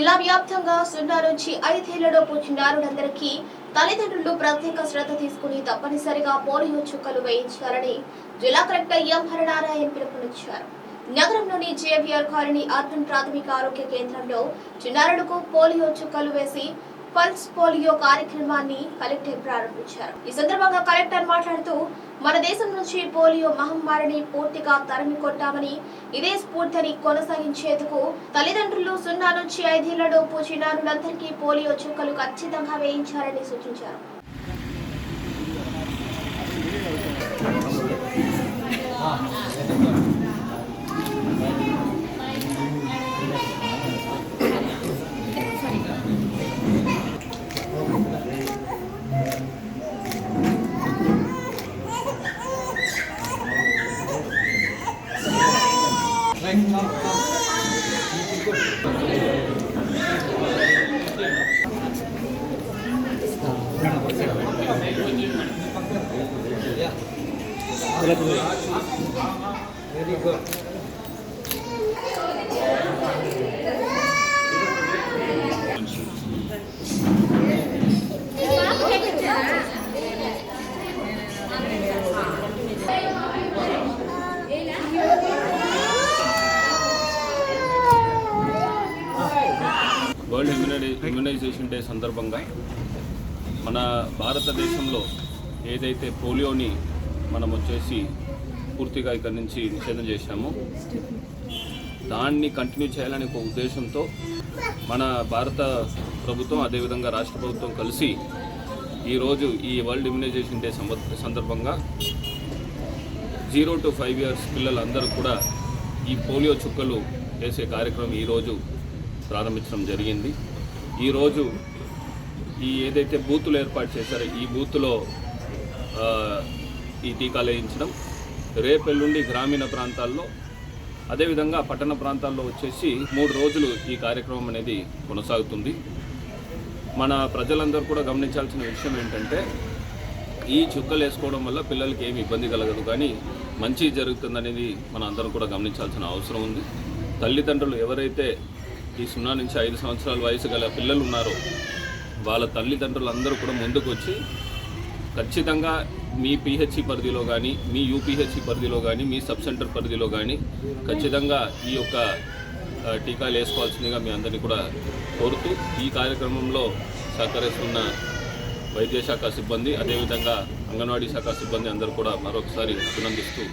జిల్లా వ్యాప్తంగా సున్నా నుంచి ఐదేళ్ళలోపు చిన్నారులందరికీ తల్లిదండ్రులు ప్రత్యేక శ్రద్ధ తీసుకుని తప్పనిసరిగా పోలియో చుక్కలు వేయించాలని జిల్లా కలెక్టర్ ఎం హరనారాయణ పిలుపునిచ్చారు. నగరంలోని జేవిఆర్ కాలనీ అర్బన్ ప్రాథమిక ఆరోగ్య కేంద్రంలో చిన్నారులకు పోలియో చుక్కలు వేసి పల్స్ పోలియో కార్యక్రమాన్ని కలెక్టర్ ప్రారంభించారు. ఈ సందర్భంగా కలెక్టర్ మాట్లాడుతూ మన దేశం నుంచి పోలియో మహమ్మారిని పూర్తిగా తరిమి కొట్టామని ఇదే స్ఫూర్తిని కొనసాగించేందుకు తల్లిదండ్రులు సున్నా నుంచి ఐదేళ్ళలోపు చిన్నారులందరికీ పోలియో చుక్కలు ఖచ్చితంగా వేయించాలని సూచించారు. Very good. వరల్డ్ ఇమ్యూనై ఇమ్యునైజేషన్ డే సందర్భంగా మన భారతదేశంలో ఏదైతే పోలియోని మనం వచ్చేసి పూర్తిగా ఇక్కడి నుంచి నిషేధం చేశామో దాన్ని కంటిన్యూ చేయాలనే ఒక ఉద్దేశంతో మన భారత ప్రభుత్వం అదేవిధంగా రాష్ట్ర ప్రభుత్వం కలిసి ఈరోజు ఈ వరల్డ్ ఇమ్యునైజేషన్ డే సందర్భంగా జీరో టు ఫైవ్ ఇయర్స్ పిల్లలందరూ కూడా ఈ పోలియో చుక్కలు వేసే కార్యక్రమం ఈరోజు ప్రారంభించడం జరిగింది. ఈరోజు ఈ ఏదైతే బూతులు ఏర్పాటు చేశారో ఈ బూత్లో ఈ టీకాలు వేయించడం రేపెల్లుండి గ్రామీణ ప్రాంతాల్లో అదేవిధంగా పట్టణ ప్రాంతాల్లో వచ్చేసి మూడు రోజులు ఈ కార్యక్రమం అనేది కొనసాగుతుంది. మన ప్రజలందరూ కూడా గమనించాల్సిన విషయం ఏంటంటే ఈ చుక్కలు వేసుకోవడం వల్ల పిల్లలకి ఏమి ఇబ్బంది కలగదు కానీ మంచి జరుగుతుందనేది మన అందరం కూడా గమనించాల్సిన అవసరం ఉంది. తల్లిదండ్రులు ఎవరైతే ఈ సున్నా నుంచి ఐదు సంవత్సరాల వయసు గల పిల్లలు ఉన్నారో వాళ్ళ తల్లిదండ్రులు అందరూ కూడా ముందుకు వచ్చి ఖచ్చితంగా మీ పిహెచ్సి పరిధిలో కానీ మీ యూపీహెచ్సి పరిధిలో కానీ మీ సబ్ సెంటర్ పరిధిలో కానీ ఖచ్చితంగా ఈ యొక్క టీకాలు వేసుకోవాల్సిందిగా మీ అందరినీ కూడా కోరుతూ ఈ కార్యక్రమంలో సహకరిస్తున్న వైద్య శాఖ సిబ్బంది అదేవిధంగా అంగన్వాడీ శాఖ సిబ్బంది అందరూ కూడా మరొకసారి అభినందిస్తూ